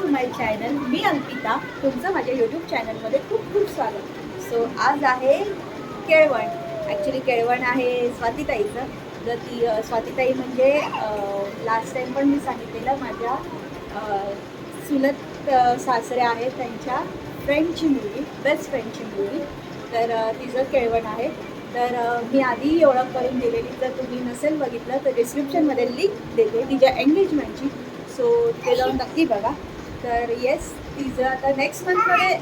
To my channel मी अंकिता. तुमचं माझ्या यूट्यूब चॅनलमध्ये खूप खूप स्वागत. सो आज आहे केळवण. ॲक्च्युली केळवण आहे स्वातीताईचं. तर ती स्वातीताई म्हणजे लास्ट टाईम पण मी सांगितलेलं माझ्या सुलत सासऱ्या आहेत त्यांच्या फ्रेंडची मुलगी बेस्ट फ्रेंडची मुलगी. तर तिचं केळवण आहे. तर मी आधी ओळख करून दिलेली जर तुम्ही नसेल बघितलं तर डिस्क्रिप्शनमध्ये लिंक देते तिच्या एंगेजमेंटची सो ते जाऊन नक्की बघा. तर येस तिचं आता नेक्स्ट मंथमध्ये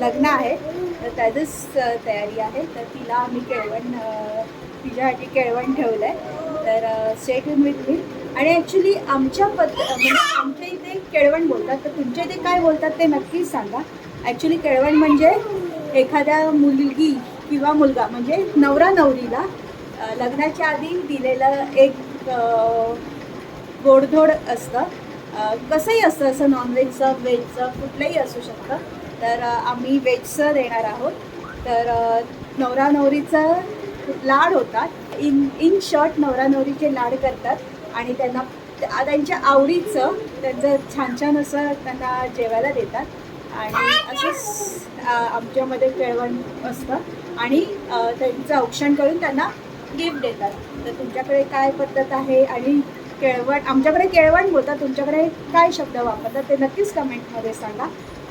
लग्न आहे. तर त्याचीच तयारी आहे. तर तिला आम्ही केळवण तिच्यासाठी केळवण ठेवलं आहे तर स्टेट विथ मी आणि ॲक्च्युली आमच्या पद म्हणजे आमच्या इथे केळवण बोलतात. तर तुमच्या इथे काय बोलतात ते नक्कीच सांगा. ॲक्च्युली केळवण म्हणजे एखाद्या मुलगी किंवा मुलगा म्हणजे नवरा नवरीला लग्नाच्या आधी दिलेलं एक गोडधोड असतं. कसंही असतं असं नॉनव्हेजचं व्हेजचं कुठलंही असू शकतं. तर आम्ही व्हेजचं देणार आहोत. तर नवरा नवरीचं लाड होतात. इन इन शॉर्ट नवरा नवरीचे लाड करतात. आणि त्यांना त्यांच्या आवडीचं त्यांचं छान छान असं त्यांना जेवायला देतात. आणि असंच आमच्यामध्ये केळवण असतं. आणि त्यांचं औक्षण करून त्यांना गिफ्ट देतात. तर तुमच्याकडे काय पद्धत आहे? आणि केळवण आमच्याकडे केळवण बोलतात तुमच्याकडे काय शब्द वापरतात ते नक्कीच कमेंटमध्ये सांगा.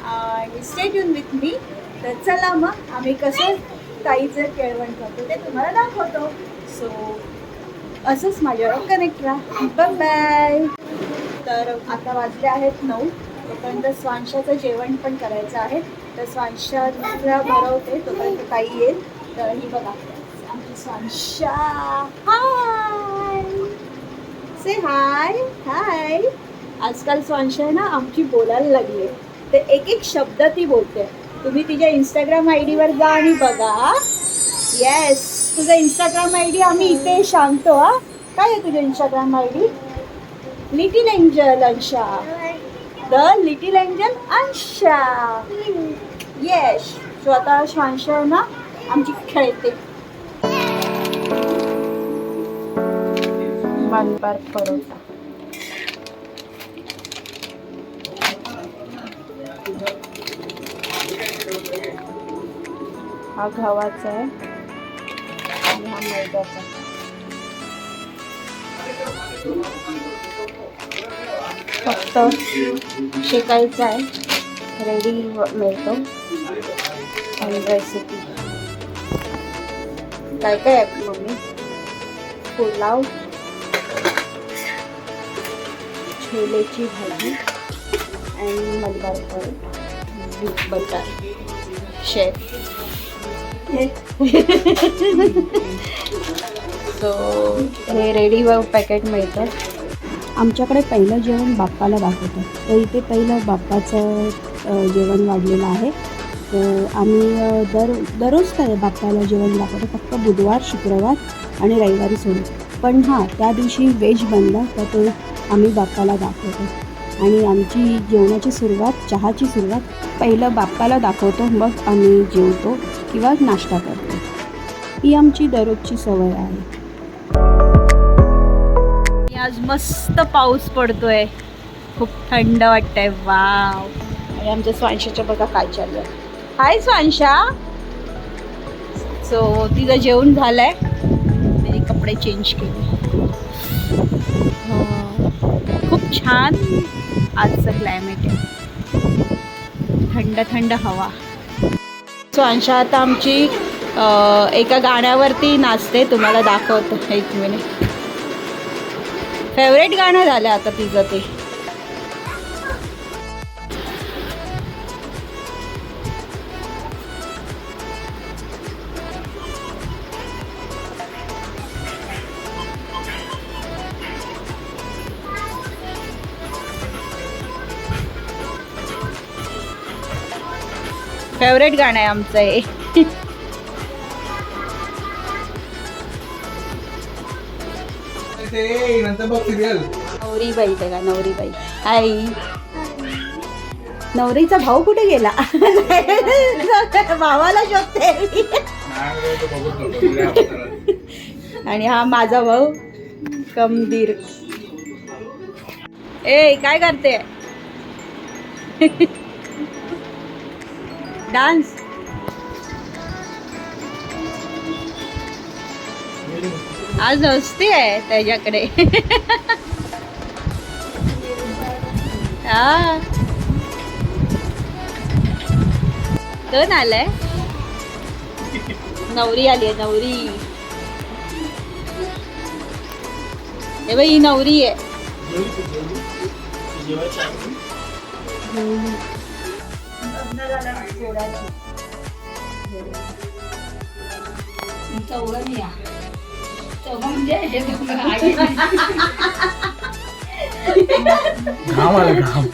आणि स्टेट युन विथ मी तर चला मग आम्ही कसं ताईचं केळवण करतो ते तुम्हाला दाखवतो. सो असंच माझ्यावर कनेक्ट राहा. बाय तर आता वाजले आहेत नऊ. तोपर्यंत स्वांशाचं जेवण पण करायचं आहे. तर स्वांशाला भरवते तोपर्यंत ताई येईल. तर ही बघा आमची स्वांशा. हा! हाय हाय आजकाल स्वांश ना आमची बोलायला लागली तर एक एक शब्द ती बोलते. तुम्ही तिच्या इंस्टाग्राम आय डीवर जा आणि बघा येस तुझा इंस्टाग्राम आय डी आम्ही इथे सांगतो हा. काय आहे तुझं Instagram I D little angel Ansha. The little angel Ansha. Yes स्वतः आता आहे ना आमची खेळते. मानपार परोटा हा गव्हाचा आहे. आणि हा मैद्याचा. फक्त शेकायचा आहे. रेडी मिळतो. आणि रेसिपी काय काय आहे मम्मी? पुलाव. छोलेची भाजी. आणि मलबार पण बटर शेफ सो हे रेडी पॅकेट मिळतं. आमच्याकडे पहिलं जेवण बाप्पाला दाखवतं. तर इथे पहिलं बाप्पाचं जेवण वाढलेलं आहे. तर आम्ही दर दररोज काय बाप्पाला जेवण दाखवतो. फक्त बुधवार शुक्रवार आणि रविवारी सोडून. पण हां त्या दिवशी व्हेज बनलं तर ते आम्ही बाप्पाला दाखवतो. आणि आमची जेवणाची सुरुवात चहाची सुरुवात पहिलं बाप्पाला दाखवतो मग आम्ही जेवतो किंवा नाश्ता करतो. ही आमची दररोजची सवय आहे. आज मस्त पाऊस पडतोय. खूप थंड वाटतंय. वाव. आणि आमच्या स्वांशाच्या बघा काय चाललं आहे हाय स्वांशा. सो तिचं जेवण झालंय. तिने कपडे चेंज केले. हो. खूप छान आजचं क्लायमेट आहे. थंड थंड हवा. सो अंशा आता आमची एका गाण्यावरती नाचते. तुम्हाला दाखवतो. एक मिनिट. फेवरेट गाणं झालं आता तिचं ते. फेवरेट गाणं आहे आमचं हे. ते नंतर नवरीबाई बघा नवरीबाई नवरीचा भाऊ कुठे गेला? भावाला शोधते. आणि हा माझा भाऊ कमदीर. ए काय करते? डान्स. आज हस्ती आहे त्याच्याकडे. हा. दोन आलाय. नवरी आली आहे नवरी. हे बाई ही नवरी आहे. घाम आला घाम.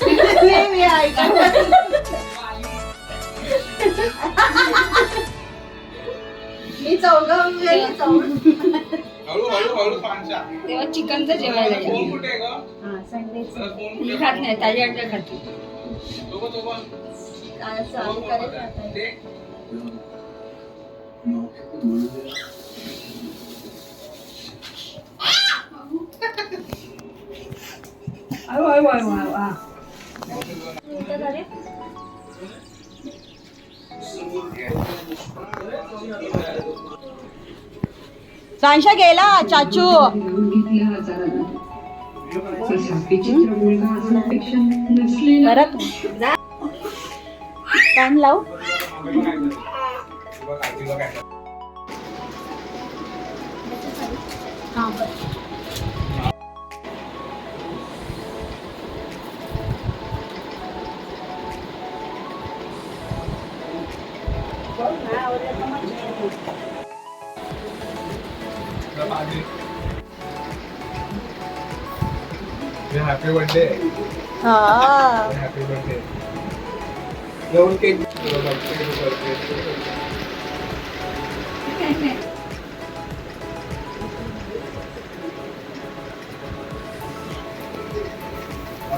मी मी चौघं हळू हळू हळू पांचा. तेव्हा चिकनचं जेवायला हा मी खात नाही ताजी अंडे खाते चालू करायचं आता. ते अरे वा, वा, वा, वा. सांशा गेला चाचू परत जा. कान लाव बघा तिला काय हॅपी जाऊन केक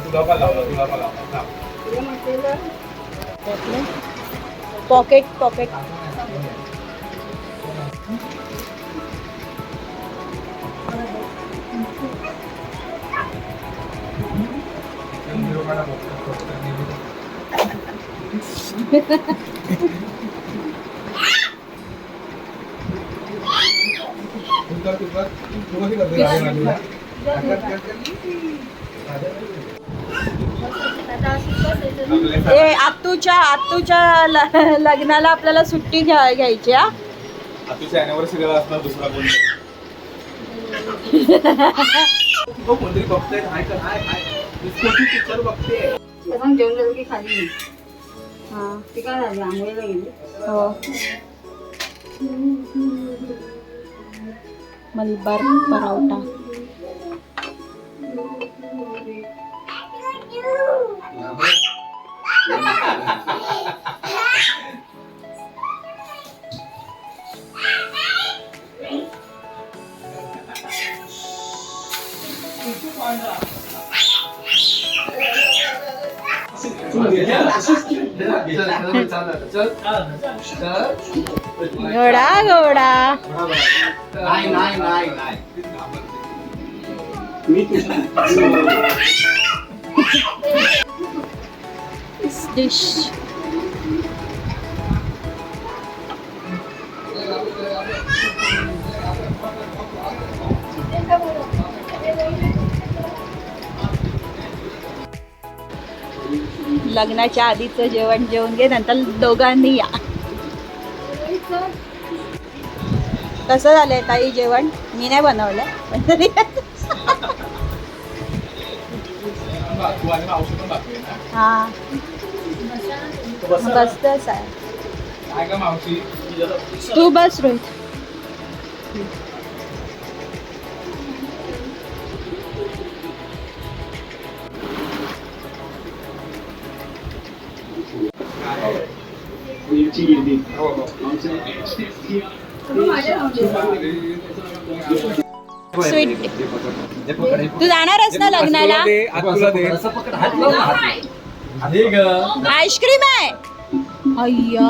तुला पण लावला तुला पण लावला पॉकेट पॉकेट ए आत्तूच्या आत्तूच्या लग्नाला आपल्याला सुट्टी घ्या घ्यायची हा? आतुच्या अॅनिव्हर्सरीला असणार दुसरा कोण? तो कोणतरी बघतोय हाय कर हाय हाय. पिक्चर बघते. तसं जेवण झालं की खाली. गेली. हा ती काय झाली आंघोळीला गेली हो मलबार परावटा घोडा घोडा. नाही नाही नाही नाही. लग्नाच्या आधीचं जेवण जेवून घे नंतर दोघांनी या. कसं झालंय ताई जेवण. मी नाही बनवलं पण तरी हा. बसतच आहे तू बस रोहित. हो हो. स्वीट. तू जाणारच ना लग्नाला? आईस्क्रीम आहे. अय्या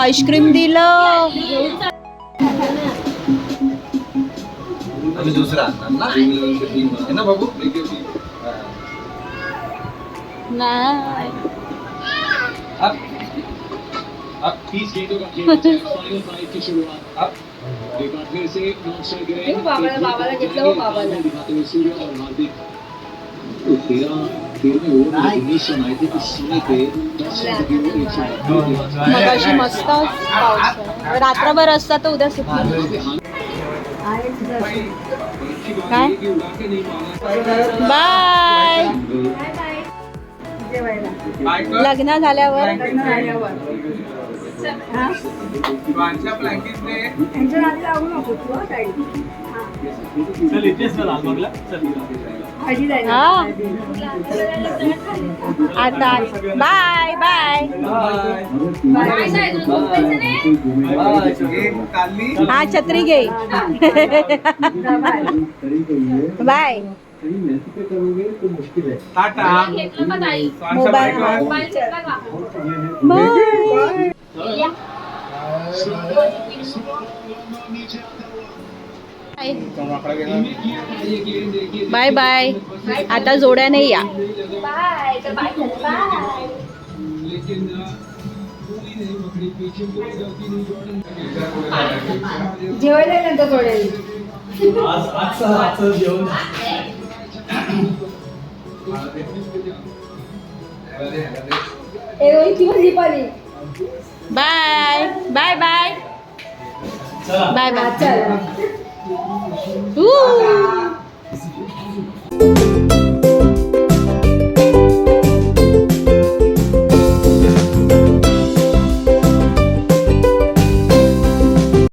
आईस्क्रीम दिलं. दुसरा आणणार ना है ना। बाबू नाही अब अब तीस गीतों का खेल है। अब घेऊ बाबाला बाबाला घेतलं हो बाबाला मग अशी मस्त पाऊस रात्रभर असता तर उद्या सुट्टी काय? बाय। लग्न झाल्यावर। मागच्या ब्लँकेटने चल इथेच ना लालबागला चल हा आता बाय बाय काढली हा छत्री घे. Bye tata. Mobile bye bye bye. आता जोड्याने या. जेवायला नंतर जेवण. ए Rohit Deepali bye. Bye bye. Bye bye!